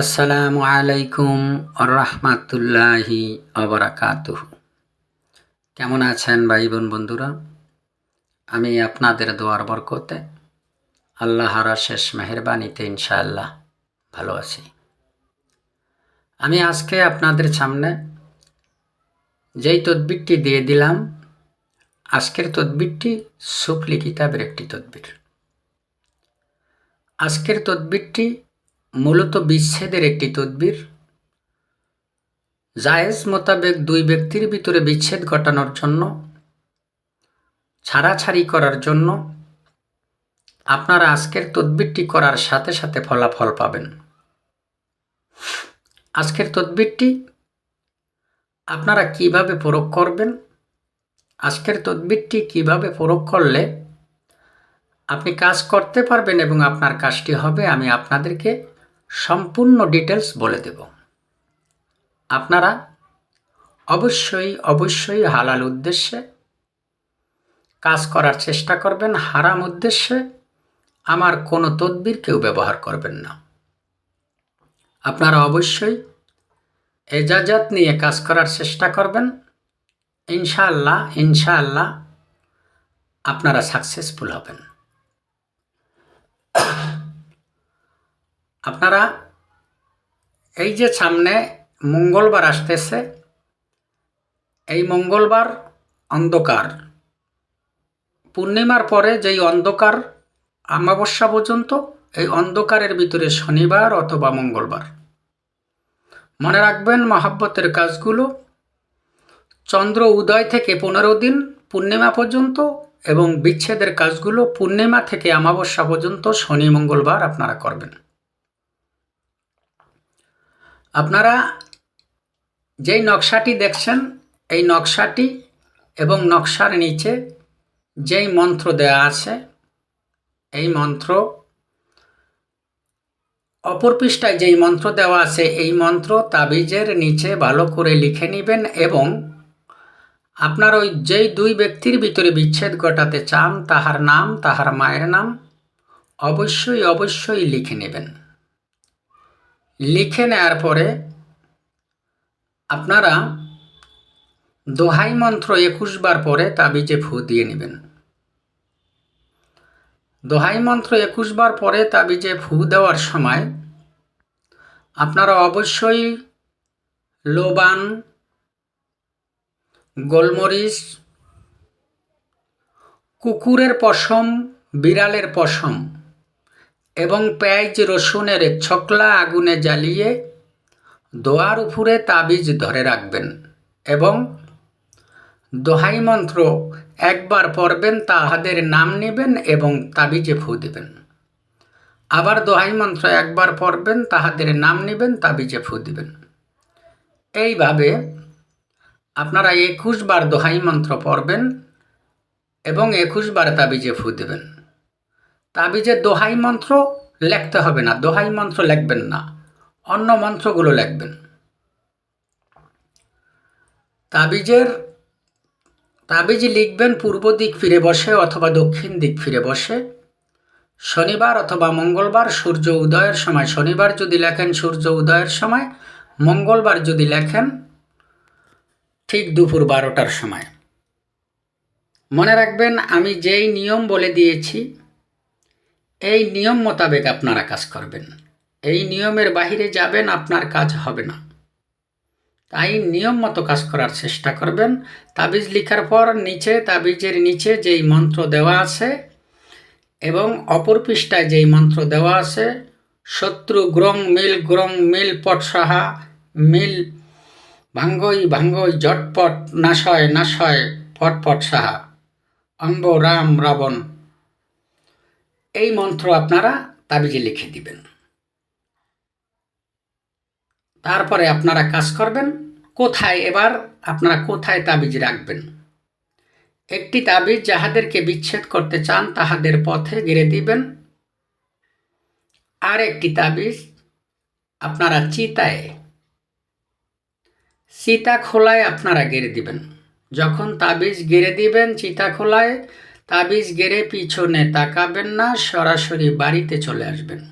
আসসালামু আলাইকুম রহমাতুল্লাহি অবরাকাতুহ কেমন আছেন ভাই বোন বন্ধুরা? আমি আপনাদের দোয়ার বরকতে আল্লাহর শেষ মেহরবানিতে ইনশাআল্লাহ ভালো আছি। আমি আজকে আপনাদের সামনে যেই তদবিরটি দিয়ে দিলাম, আজকের তদবিরটি সুফলি কিতাবের একটি তদবির। আজকের তদবিরটি মূলত বিচ্ছেদের একটি তদবির। জায়েজ মোতাবেক দুই ব্যক্তির ভিতরে বিচ্ছেদ ঘটানোর জন্য, ছাড়াছাড়ি করার জন্য আপনারা আজকের তদবিরটি করার সাথে সাথে ফলাফল পাবেন। আজকের তদবিরটি আপনারা কীভাবে প্রয়োগ করবেন, আজকের তদবিরটি কীভাবে প্রয়োগ করলে আপনি কাজ করতে পারবেন এবং আপনার কাজটি হবে, আমি আপনাদেরকে সম্পূর্ণ ডিটেলস বলে দেব। আপনারা অবশ্যই অবশ্যই হালাল উদ্দেশ্যে কাজ করার চেষ্টা করবেন। হারাম উদ্দেশ্যে আমার কোনো তদবির কেউ ব্যবহার করবেন না। আপনারা অবশ্যই এজাজাত নিয়ে কাজ করার চেষ্টা করবেন। ইনশাআল্লাহ ইনশাআল্লাহ আপনারা সাকসেসফুল হবেন। আপনারা এই যে সামনে মঙ্গলবার আসতেছে, এই মঙ্গলবার অন্ধকার। পূর্ণিমার পরে যেই অন্ধকার, অমাবস্যা পর্যন্ত, এই অন্ধকারের ভিতরে শনিবার অথবা মঙ্গলবার। মনে রাখবেন, মহাব্বতের কাজগুলো, চন্দ্র উদয় থেকে পনেরো দিন পূর্ণিমা পর্যন্ত এবং বিচ্ছেদের কাজগুলো পূর্ণিমা থেকে অমাবস্যা পর্যন্ত শনি মঙ্গলবার আপনারা করবেন। আপনারা যেই নকশাটি দেখছেন, এই নকশাটি এবং নকশার নিচে যেই মন্ত্র দেয়া আছে, এই মন্ত্র, অপর পৃষ্ঠায় যেই মন্ত্র দেওয়া আছে, এই মন্ত্র তাবিজের নিচে ভালো করে লিখে নেবেন এবং আপনার ওই যেই দুই ব্যক্তির ভিতরে বিচ্ছেদ ঘটাতে চান, তাহার নাম, তাহার মায়ের নাম, অবশ্যই অবশ্যই লিখে নেবেন। লিখে নেওয়ার পরে আপনারা দোহাই মন্ত্র একুশ বার পরে তাবিজে ফু দিয়ে নেবেন। দোহাই মন্ত্র একুশ বার পরে তাবিজে ফু দেওয়ার সময় আপনারা অবশ্যই লোবান, গোলমরিচ, কুকুরের পশম, বিড়ালের পশম এবং পেঁয়াজ রসুনের ছকলা আগুনে জ্বালিয়ে দোয়ার উপরে তাবিজ ধরে রাখবেন এবং দোহাই মন্ত্র একবার পড়বেন, তাহাদের নাম নেবেন এবং তাবিজে ফু দেবেন। আবার দোহাই মন্ত্র একবার পড়বেন, তাহাদের নাম নেবেন, তাবিজে ফু দিবেন। এইভাবে আপনারা একুশ বার দোহাই মন্ত্র পড়বেন এবং একুশ বার তাবিজে ফু দেবেন। তাবিজে দোহাই মন্ত্র লিখতে হবে না, দোহাই মন্ত্র লিখবেন না, অন্য মন্ত্রগুলো লিখবেন। তাবিজের, তাবিজ লিখবেন পূর্ব দিক ফিরে বসে অথবা দক্ষিণ দিক ফিরে বসে। শনিবার অথবা মঙ্গলবার সূর্য উদয়ের সময়, শনিবার যদি লেখেন সূর্য উদয়ের সময়, মঙ্গলবার যদি লেখেন ঠিক দুপুর বারোটার সময়। মনে রাখবেন আমি যেই নিয়ম বলে দিয়েছি এই নিয়ম মোতাবেক আপনারা কাজ করবেন। এই নিয়মের বাহিরে যাবেন, আপনার কাজ হবে না। তাই নিয়ম মতো কাজ করার চেষ্টা করবেন। তাবিজ লিখার পর নিচে, তাবিজের নিচে যেই মন্ত্র দেওয়া আছে এবং অপর পৃষ্ঠায় যেই মন্ত্র দেওয়া আছে, শত্রু গ্রং মিল গ্রং মিল পটসাহা মিল ভাঙ্গই ভাঙ্গই জটপট নাশয় নাশয় পটপট সাহা অম্ব রাম রাবণ এই মন্ত্র আপনারা তাবিজে লিখে দিবেন। তারপরে আপনারা কাজ করবেন, কোথায় এবার আপনারা কোথায় তাবিজ রাখবেন? একটি তাবিজ যাহাদেরকে বিচ্ছেদ করতে চান তাহাদের পথে গেড়ে দিবেন। আর একটি তাবিজ আপনারা চিতায়, চিতা খোলায় আপনারা গেড়ে দিবেন। যখন তাবিজ গেড়ে দিবেন, চিতা খোলায় তাবিজ গেড়ে পিছনে তাকাবেন না, সরাসরি বাড়িতে চলে আসবেন।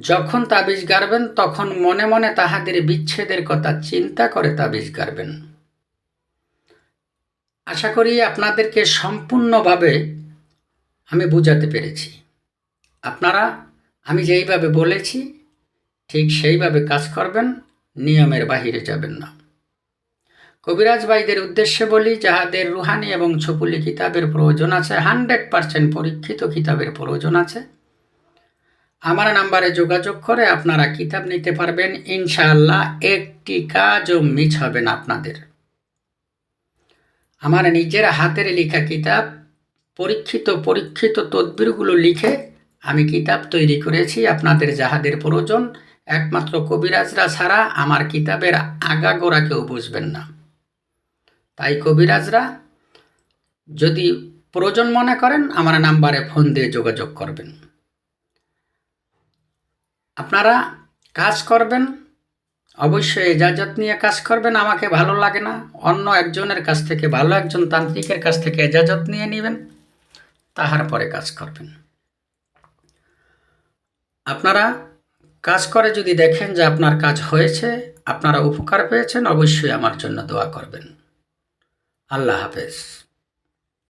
যখন তাবিজ গাড়বেন, তখন মনে মনে তাহাদের বিচ্ছেদের কথা চিন্তা করে তাবিজ গাড়বেন। আশা করি আপনাদেরকে সম্পূর্ণভাবে আমি বুঝাতে পেরেছি। আপনারা, আমি যেইভাবে বলেছি, ঠিক সেইভাবে কাজ করবেন, নিয়মের বাহিরে যাবেন না। কবিরাজ ভাইদের উদ্দেশ্যে বলি, যাহাদের রুহানি এবং ছপুলি কিতাবের প্রয়োজন আছে, হান্ড্রেড পারসেন্ট পরীক্ষিত কিতাবের প্রয়োজন আছে। আমার নাম্বারে যোগাযোগ করে আপনারা কিতাব নিতে পারবেন। ইনশাআল্লাহ একটি কাজও মিস হবে না আপনাদের। আমার নিজের হাতের লেখা কিতাব, পরীক্ষিত পরীক্ষিত তদবিরগুলো লিখে আমি কিতাব তৈরি করেছি, আপনাদের যাহাদের প্রয়োজন। একমাত্র কবিরাজরা ছাড়া আমার কিতাবের আগাগোড়া কেউ বুঝবেন না। তাই কবিরাজরা, যদি প্রয়োজন মনে করেন, আমার নাম্বারে ফোন দিয়ে যোগাযোগ করবেন। আপনারা কাজ করবেন, অবশ্যই এজাজত নিয়ে কাজ করবেন, আমাকে ভালো লাগে না। অন্য একজনের কাছ থেকে, ভালো একজন তান্ত্রিকের কাছ থেকে এজাজত নিয়ে নেবেন, তাহার পরে কাজ করবেন। আপনারা কাজ করে যদি দেখেন যে আপনার কাজ হয়েছে, আপনারা উপকার পেয়েছেন, অবশ্যই আমার জন্য দোয়া করবেন। আল্লাহ হাফেজ।